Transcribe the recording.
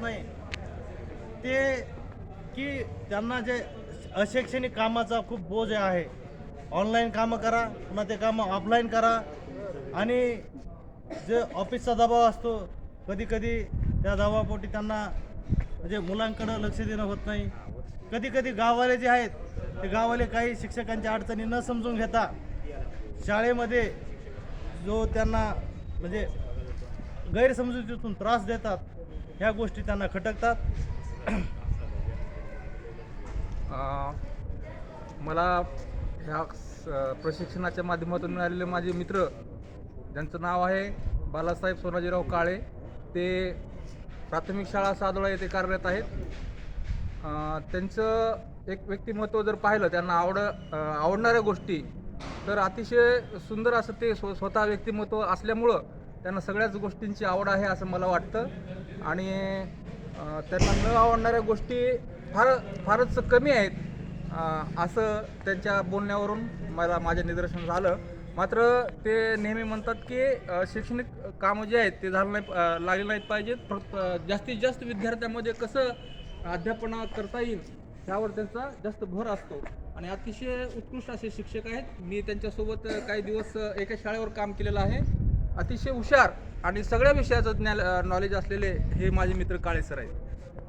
नाही. ते की त्यांना जे अशैक्षणिक कामाचा खूप बोज आहे. ऑनलाईन कामं करा पुन्हा ते कामं ऑफलाईन करा. आणि जे ऑफिसचा दबाव असतो कधी कधी त्या दबावापोटी त्यांना म्हणजे मुलांकडं लक्ष देणं होत नाही. कधी कधी गाववाले जे आहेत ते गाववाले काही शिक्षकांच्या अडचणी न समजून घेता शाळेमध्ये जो त्यांना म्हणजे गैरसमजुतीतून त्रास देतात ह्या गोष्टी त्यांना खटकतात. मला ह्या स- प्रशिक्षणाच्या माध्यमातून मिळालेले माझे मित्र ज्यांचं नाव आहे बालासाहेब सोनाजीराव काळे ते प्राथमिक शाळा सादोळा येथे कार्यरत आहेत. त्यांचं एक व्यक्तिमत्व जर पाहिलं त्यांना आवड आवडणाऱ्या गोष्टी तर अतिशय सुंदर असं ते स्व स्वतः व्यक्तिमत्व असल्यामुळं त्यांना सगळ्याच गोष्टींची आवड आहे असं मला वाटतं. आणि त्यांना न आवडणाऱ्या गोष्टी फार फारच कमी आहेत असं त्यांच्या बोलण्यावरून मला माझ्या निदर्शन झालं मात्र ते नेहमी म्हणतात की शैक्षणिक कामं जे आहेत ते झालं नाही लागले नाहीत पाहिजेत. फक्त जास्तीत जास्त विद्यार्थ्यांमध्ये कसं अध्यापना करता येईल त्यावर त्यांचा जास्त भर असतो. आणि अतिशय उत्कृष्ट असे शिक्षक आहेत. मी त्यांच्यासोबत काही दिवस एका शाळेवर काम केलेलं आहे. अतिशय हुशार आणि सगळ्या विषयाचं ज्ञान नॉलेज असलेले हे माझे मित्र काळे सर आहेत.